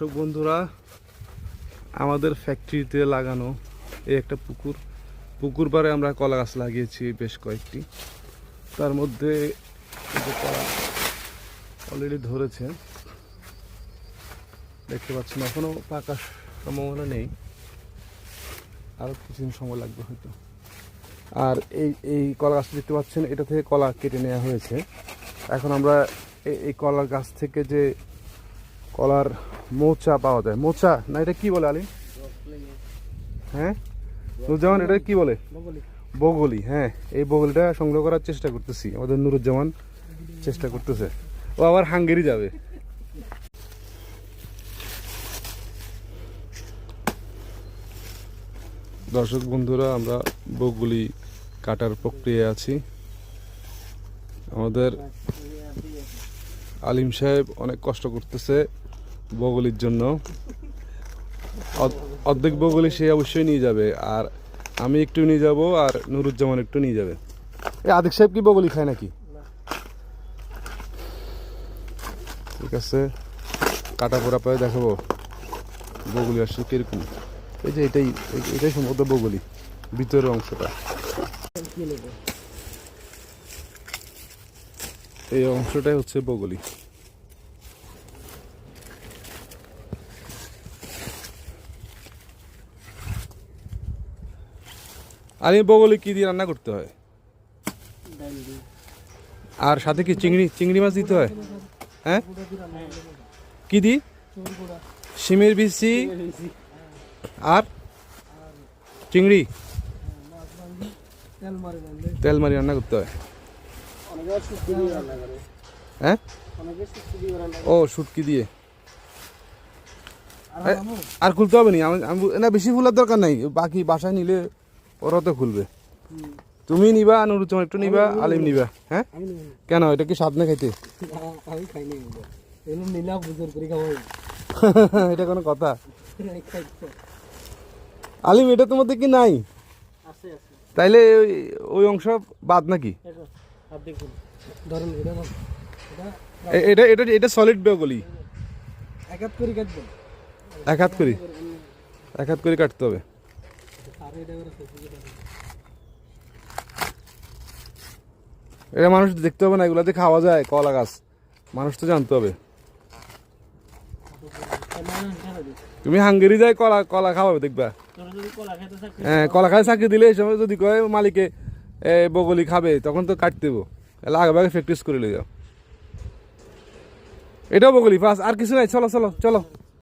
দর্শক বন্ধুরা, আমাদের ফ্যাক্টরিতে লাগানো এই একটা পুকুর। পুকুর পাড়ে আমরা কলা গাছ লাগিয়েছি বেশ কয়েকটি। তার মধ্যে কলা অলরেডি ধরেছে। দেখতে পাচ্ছেন এখনও পাকা সম্ভাবনা নেই। আরও কিছুদিন সময় লাগবে হয়তো। আর এই এই কলা গাছটা দেখতে পাচ্ছেন, এটা থেকে কলা কেটে নেওয়া হয়েছে। এখন আমরা এই- এই কলা গাছ থেকে যে কলার মোচা পাওয়া যায়। মোচা? না, এটা কি বলে আলিম হ্যাঁ? নুরুজ্জামান, এটা কি বলে? বগলি। হ্যাঁ এই বগলিটা সংগ্রহ করার চেষ্টা করতেছি। আমাদের নুরুজ্জামান চেষ্টা করতেছে। ও আবার হাঙ্গেরি যাবে। দর্শক বন্ধুরা, আমরা বগলি কাটার প্রক্রিয়ায় আছি। আমাদের আলিম সাহেব অনেক কষ্ট করতেছে। বগলির জন্য। অর্ধ- অর্ধেক বগলি সে অবশ্যই নিয়ে যাবে। আর আমি একটু নিয়ে যাব আর নুরুজ্জামান একটু নিয়ে যাবে। এই আদিক সাহেব কি বগলি খায় নাকি? ঠিক আছে। কাটা পোড়া পায়ে দেখাবো। বগলি আসছে কীরকম? এই যে এটাই এই- এটাই সম্ভবত বগলি ভিতরের অংশটা। এই অংশটাই হচ্ছে বগলি আর এই বগলে কি দিয়ে রান্না করতে হয়? আর সাথে কি চিংড়ি চিংড়ি মাছ দিতে হয়? হ্যাঁ? কি দি শিমের বিচি আর চিংড়ি। তেল মারে রান্না করতে হয়। হ্যাঁ? ও, শুটকি দিয়ে। আর খুলতে হবে নি? আমি না, বেশি ফুলার দরকার নাই। বাকি বাসায় নিলে ওরা তো খুলবে। তুমি নিবা নুরুজ্জামান একটু নিবা আলিম নিবা। হ্যাঁ? কেন এটা কি স্বাদ না খাইতে? এটা কোনো কথা। আলিম এটা তোমার কি নাই? তাইলে ওই- অংশ বাদ নাকি? এটা এটা। এটা সলিড বেগলি এক হাত করে এক হাত করি। এক হাত করে কাটতে হবে। এটা মানুষ দেখতে হবে না, এগুলাতে খাওয়া যায়, কলা গাছ। মানুষ তো জানতে হবে। তুমি হাঙ্গেরি যায় কলা কলা খাওয়াবে, দেখবা। হ্যাঁ কলা খায় চাকরি দিলে এই সময় যদি কয় মালিকে বগলি খাবে, তখন তো কাটতে দেবো। তাহলে আগে আগে প্র্যাকটিস করে নিয়ে যাও। এটাও বগলি ফার্স্ট আর কিছু নাই, চলো চলো চলো।